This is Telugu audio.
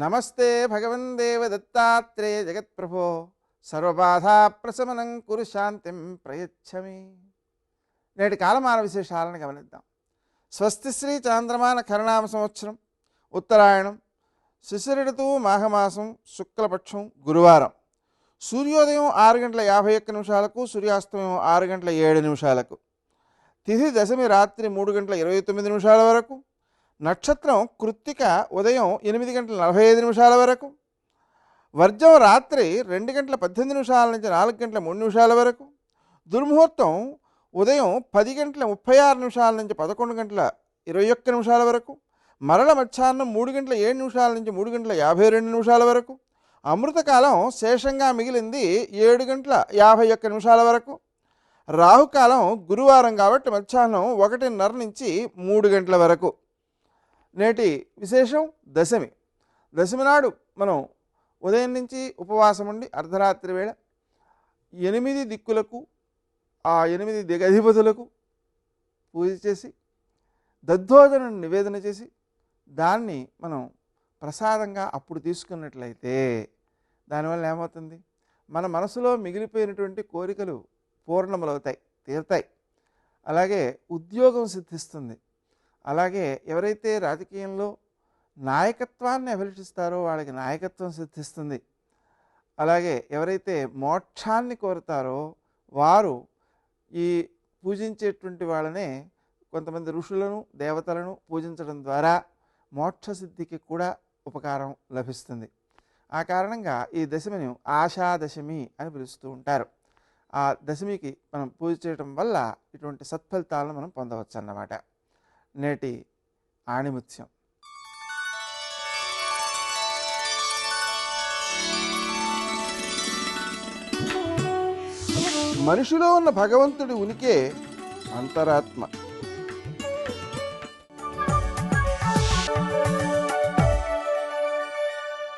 నమస్తే భగవన్ దేవ దత్తాత్రేయ జగత్ప్రభో. సర్వబాధా ప్రశమనం కురు శాంతిం ప్రయచ్చమి. నేటి కాలమాన విశేషాలను గమనిద్దాం. స్వస్తి శ్రీ చాంద్రమాన కరణామ సంవత్సరం ఉత్తరాయణం శిశిరడుతూ మాఘమాసం శుక్లపక్షం గురువారం. సూర్యోదయం ఆరు గంటల యాభై ఒక్క నిమిషాలకు సూర్యాస్తమయం ఆరు గంటల ఏడు నిమిషాలకు. తిథి దశమి రాత్రి మూడు గంటల ఇరవై తొమ్మిది నిమిషాల వరకు నక్షత్రం కృత్తిక ఉదయం ఎనిమిది గంటల నలభై ఐదు నిమిషాల వరకు వర్జం రాత్రి రెండు గంటల పద్దెనిమిది నిమిషాల నుంచి నాలుగు గంటల మూడు నిమిషాల వరకు దుర్ముహూర్తం ఉదయం పది గంటల ముప్పై ఆరు నిమిషాల నుంచి పదకొండు గంటల ఇరవై ఒక్క నిమిషాల వరకు మరల మధ్యాహ్నం మూడు గంటల ఏడు నిమిషాల నుంచి మూడు గంటల యాభై రెండు నిమిషాల వరకు అమృతకాలం శేషంగా మిగిలింది ఏడు గంటల యాభై ఒక్క నిమిషాల వరకు రాహుకాలం గురువారం కాబట్టి మధ్యాహ్నం ఒకటిన్నర నుంచి మూడు గంటల వరకు. నేటి విశేషం దశమి. దశమి నాడు మనం ఉదయం నుంచి ఉపవాసం ఉండి అర్ధరాత్రి వేళ ఎనిమిది దిక్కులకు ఆ ఎనిమిది దిగధిపతులకు పూజ చేసి దద్దోజనం నివేదన చేసి దాన్ని మనం ప్రసాదంగా అప్పుడు తీసుకున్నట్లయితే దానివల్ల ఏమవుతుంది? మన మనసులో మిగిలిపోయినటువంటి కోరికలు పూర్ణములవుతాయి తీరుతాయి. అలాగే ఉద్యోగం సిద్ధిస్తుంది. అలాగే ఎవరైతే రాజకీయంలో నాయకత్వాన్ని అభిలషిస్తారో వాళ్ళకి నాయకత్వం సిద్ధిస్తుంది. అలాగే ఎవరైతే మోక్షాన్ని కోరుతారో వారు ఈ పూజించేటువంటి వాళ్ళనే కొంతమంది ఋషులను దేవతలను పూజించడం ద్వారా మోక్ష సిద్ధికి కూడా ఉపకారం లభిస్తుంది. ఆ కారణంగా ఈ దశమిని ఆశాదశమి అని పిలుస్తూ ఉంటారు. ఆ దశమికి మనం పూజ చేయడం వల్ల ఇటువంటి సత్ఫలితాలను మనం పొందవచ్చు అన్నమాట నేటి ఆణిముత్యం. మనిషిలో ఉన్న భగవంతుడి ఉనికే అంతరాత్మ.